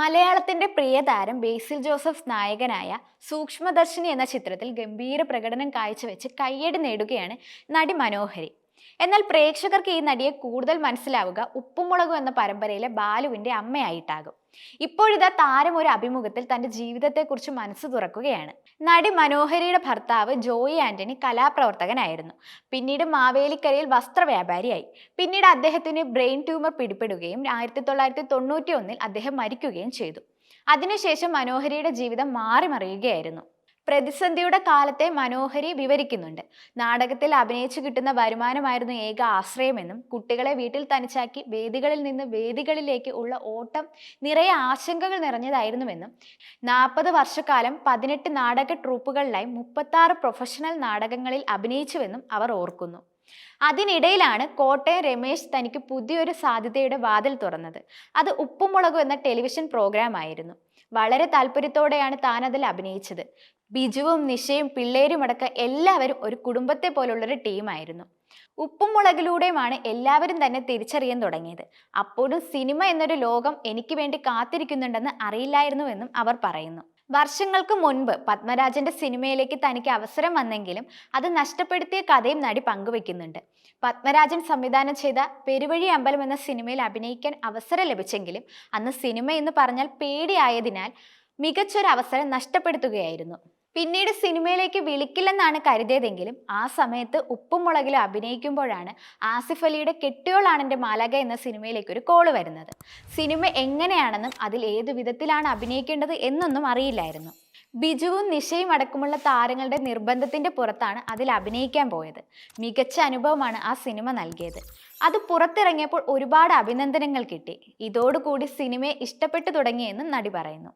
മലയാളത്തിന്റെ പ്രിയതാരം ബേസിൽ ജോസഫ് നായകനായ സൂക്ഷ്മദർശിനി എന്ന ചിത്രത്തിൽ ഗംഭീര പ്രകടനം കാഴ്ചവെച്ച് കയ്യടി നേടുകയാണ് നടി മനോഹരി. എന്നാൽ പ്രേക്ഷകർക്ക് ഈ നടിയെ കൂടുതൽ മനസ്സിലാവുക ഉപ്പുമുളകും എന്ന പരമ്പരയിലെ ബാലുവിന്റെ അമ്മയായിട്ടാകും. ഇപ്പോഴിതാ താരം ഒരു അഭിമുഖത്തിൽ തന്റെ ജീവിതത്തെക്കുറിച്ച് മനസ്സ് തുറക്കുകയാണ്. നടി മനോഹരിയുടെ ഭർത്താവ് ജോയി ആന്റണി കലാപ്രവർത്തകനായിരുന്നു. പിന്നീട് മാവേലിക്കരയിൽ വസ്ത്രവ്യാപാരിയായി. പിന്നീട് അദ്ദേഹത്തിന് ബ്രെയിൻ ട്യൂമർ പിടിപെടുകയും ആയിരത്തി തൊള്ളായിരത്തി തൊണ്ണൂറ്റി ഒന്നിൽ അദ്ദേഹം മരിക്കുകയും ചെയ്തു. അതിനുശേഷം മനോഹരിയുടെ ജീവിതം മാറിമറിയുകയായിരുന്നു. പ്രതിസന്ധിയുടെ കാലത്തെ മനോഹരി വിവരിക്കുന്നുണ്ട്. നാടകത്തിൽ അഭിനയിച്ചു കിട്ടുന്ന വരുമാനമായിരുന്നു ഏക ആശ്രയമെന്നും കുട്ടികളെ വീട്ടിൽ തനിച്ചാക്കി വേദികളിൽ നിന്ന് വേദികളിലേക്ക് ഉള്ള ഓട്ടം നിറയെ ആശങ്കകൾ നിറഞ്ഞതായിരുന്നുവെന്നും നാൽപ്പത് വർഷക്കാലം പതിനെട്ട് നാടക ട്രൂപ്പുകളിലായി മുപ്പത്താറ് പ്രൊഫഷണൽ നാടകങ്ങളിൽ അഭിനയിച്ചുവെന്നും അവർ ഓർക്കുന്നു. അതിനിടയിലാണ് കോട്ടയം രമേശ് തനിക്ക് പുതിയൊരു സാധ്യതയുടെ വാതിൽ തുറന്നത്. അത് ഉപ്പുമുളകു എന്ന ടെലിവിഷൻ പ്രോഗ്രാം ആയിരുന്നു വളരെ താല്പര്യത്തോടെയാണ് താൻ അതിൽ അഭിനയിച്ചത്. ബിജുവും നിഷയും പിള്ളേരും അടക്കം എല്ലാവരും ഒരു കുടുംബത്തെ പോലുള്ളൊരു ടീമായിരുന്നു ഉപ്പും മുളകിലൂടെയുമാണ് എല്ലാവരും തന്നെ തിരിച്ചറിയാൻ തുടങ്ങിയത്. അപ്പോഴും സിനിമ എന്നൊരു ലോകം എനിക്ക് വേണ്ടി കാത്തിരിക്കുന്നുണ്ടെന്ന് അറിയില്ലായിരുന്നുവെന്നും അവർ പറയുന്നു. വർഷങ്ങൾക്ക് മുൻപ് പത്മരാജന്റെ സിനിമയിലേക്ക് തനിക്ക് അവസരം വന്നെങ്കിലും അത് നഷ്ടപ്പെടുത്തിയ കഥയും നടി പങ്കുവെക്കുന്നുണ്ട്. പത്മരാജൻ സംവിധാനം ചെയ്ത പെരുവഴി അമ്പലം എന്ന സിനിമയിൽ അഭിനയിക്കാൻ അവസരം ലഭിച്ചെങ്കിലും അന്ന് സിനിമ എന്ന് പറഞ്ഞാൽ പേടിയായതിനാൽ മികച്ചൊരു അവസരം നഷ്ടപ്പെടുത്തുകയായിരുന്നു. പിന്നീട് സിനിമയിലേക്ക് വിളിക്കില്ലെന്നാണ് കരുതിയതെങ്കിലും ആ സമയത്ത് ഉപ്പും മുളകിലും അഭിനയിക്കുമ്പോഴാണ് ആസിഫ് അലിയുടെ കെട്ടിയോളാണ് എന്റെ മാലക എന്ന സിനിമയിലേക്ക് ഒരു കോൾ വരുന്നത്. സിനിമ എങ്ങനെയാണെന്നും അതിൽ ഏതു വിധത്തിലാണ് അഭിനയിക്കേണ്ടത് എന്നൊന്നും അറിയില്ലായിരുന്നു. ബിജുവും നിശയും അടക്കമുള്ള താരങ്ങളുടെ നിർബന്ധത്തിന്റെ പുറത്താണ് അതിൽ അഭിനയിക്കാൻ പോയത്. മികച്ച അനുഭവമാണ് ആ സിനിമ നൽകിയത്. അത് പുറത്തിറങ്ങിയപ്പോൾ ഒരുപാട് അഭിനന്ദനങ്ങൾ കിട്ടി. ഇതോടുകൂടി സിനിമയെ ഇഷ്ടപ്പെട്ടു തുടങ്ങിയെന്നും നടി പറയുന്നു.